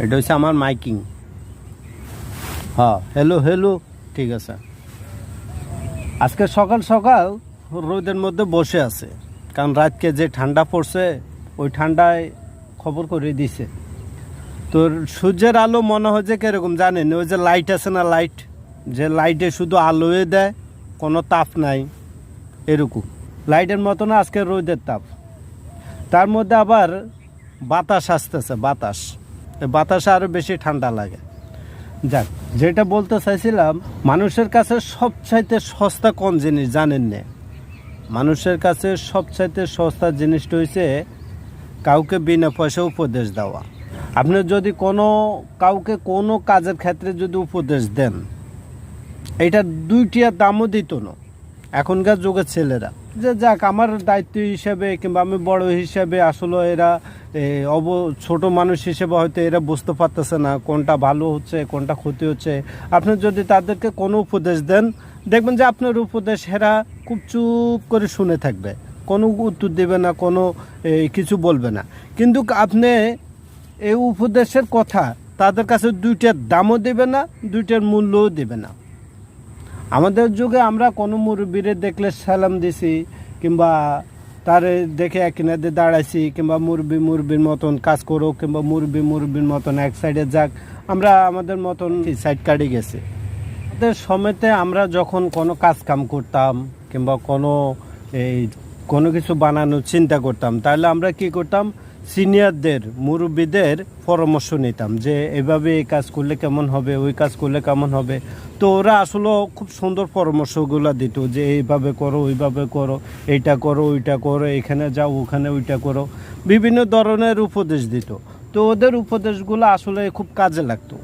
এটা হচ্ছে আমার মাইকিং। হ্যাঁ হ্যালো হ্যালো ঠিক আছে। আজকে সকাল সকাল রোদের মধ্যে বসে আছে। কারণ রাতকে যে ঠান্ডা পড়ছে, ওই ঠান্ডায় খবর করে দিছে। তো সূর্যের আলো মনে হয় যে কীরকম জানেন? ওই যে লাইট আছে না লাইট যে লাইটে শুধু আলোয়ে দেয়, কোনো তাপ নাই। এরকম। লাইটের মতো না, আজকে রোদের তাপ। তার মধ্যে আবার বাতাস আসতেছে, বাতাস। বাতাসে আরও বেশি ঠান্ডা লাগে। যাক, যেটা বলতে চাইছিলাম, মানুষের কাছে সবচাইতে সস্তা কোন জিনিস জানেন না? মানুষের কাছে সবচাইতে সস্তা জিনিসটা হয়েছে কাউকে বিনা পয়সা উপদেশ দেওয়া। আপনি যদি কোনো, কাউকে কোনো কাজের ক্ষেত্রে যদি উপদেশ দেন, এটা দুইটিয়া দামও দিত না। এখনকার যুগের ছেলেরা। যে যাক, আমার দায়িত্ব হিসাবে কিংবা আমি বড় হিসাবে আসলে এরা অব, ছোট মানুষ হিসেবে হয়তো এরা বুঝতে পারতেছে না কোনটা ভালো হচ্ছে, কোনটা ক্ষতি হচ্ছে। আপনি যদি তাদেরকে কোনো উপদেশ দেন, দেখবেন যে আপনার উপদেশ এরা খুব চুপ করে শুনে থাকবে। কোনো উত্তর দেবে না, কোনো কিছু বলবে না। কিন্তু আপনি এই উপদেশের কথা তাদের কাছে দুইটার দামও দেবে না, দুইটার মূল্যও দেবে না। আমাদের যুগে আমরা কোনো মুরব্বীরে দেখলে সালাম দিছি কিংবা তার দেখে এক কিনারে দাঁড়াইছি কিংবা মুরব্বি মুরব্বির মতন কাজ করো কিংবা মুরব্বি মুরব্বির মতন এক সাইডে যাক, আমরা আমাদের মতন সাইড কাটে গেছি। আমাদের সময়তে আমরা যখন কোনো কাজ কাম করতাম কিংবা কোনো এই কোনো কিছু বানানোর চিন্তা করতাম, তাহলে আমরা কি করতাম? সিনিয়রদের, মুরব্বীদের পরামর্শ নিতাম যে, এভাবে এই কাজ করলে কেমন হবে? ওই কাজ করলে কেমন হবে? তো ওরা আসলে খুব সুন্দর পরামর্শগুলো দিত যে, এইভাবে করো, ওইভাবে করো, এইটা করো, ওইটা করো, এখানে যাও, ওখানে ওইটা করো। বিভিন্ন ধরনের উপদেশ দিত। তো ওদের উপদেশগুলো আসলে খুব কাজে লাগতো।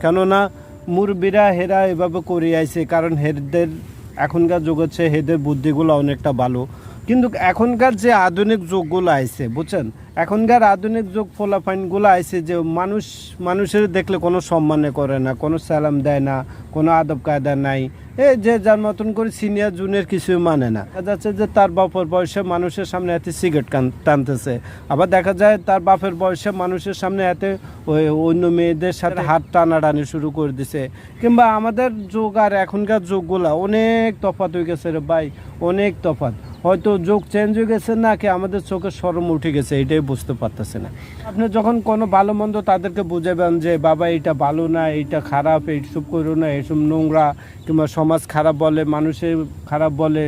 কেননা মুরব্বীরা হেরা এভাবে করে আইছে, কারণ হেরদের এখনকার যুগ হচ্ছে হেদের বুদ্ধিগুলো অনেকটা ভালো। কিন্তু এখনকার যে আধুনিক যুগগুলো আইছে, বুঝছেন? এখনকার আধুনিক যুগ ফলাফাইনগুলো আইছে যে মানুষ, মানুষের দেখলে কোনো সম্মানে করে না, কোনো সালাম দেয় না, কোনো আদব কায়দা নাই। এই যে যার মতন করে সিনিয়র, জুনিয়র কিছুই মানে না। দেখা যাচ্ছে যে তার বাপের বয়সে মানুষের সামনে এতে সিগারেট টানতেছে। আবার দেখা যায় তার বাপের বয়সে মানুষের সামনে এতে ওই অন্য মেয়েদের সাথে হাত টানাটানি শুরু করে দিছে। কিংবা আমাদের যুগ আর এখনকার যুগগুলা অনেক তফাৎ হয়ে গেছে রে ভাই, অনেক তফাৎ হয়তো যুগ চেঞ্জ হয়ে গেছে না কি আমাদের চোখে সরম উঠে গেছে, এটাই বুঝতে পারতেছে না। আপনি যখন কোনো ভালো মন্দ তাদেরকে বুঝাবেন যে, বাবা, এটা ভালো না এইটা খারাপ এইসব করো না এইসব নোংরা কিংবা সমাজ খারাপ বলে মানুষের খারাপ বলে।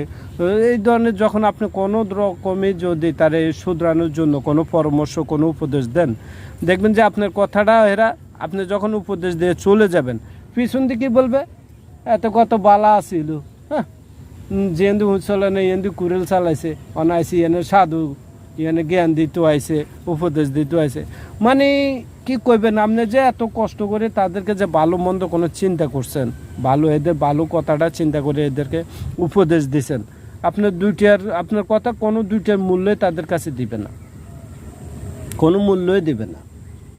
এই ধরনের যখন আপনি কোনো রকমই যদি তারে শুধরানোর জন্য কোনো পরামর্শ, কোনো উপদেশ দেন, দেখবেন যে আপনার কথাটা এরা, আপনি যখন উপদেশ দিয়ে চলে যাবেন, পিছন দিকে বলবে, এত কত বালা আসিল যেন্দু চলে এন্দু কুরেল চালাইছে অনাইছি এনে সাধু, এনে জ্ঞান দিতে আইছে, উপদেশ দিতে আইছে। মানে কি কইবেন, আপনি যে এত কষ্ট করে তাদেরকে যে ভালো মন্দ কোনো চিন্তা করছেন, ভালো এদের ভালো কথাটা চিন্তা করে এদেরকে উপদেশ দিছেন, আপনার দুইটার, আপনার কথা কোনো দুইটার মূল্যই তাদের কাছে দিবে না। কোনো মূল্যই দিবে না।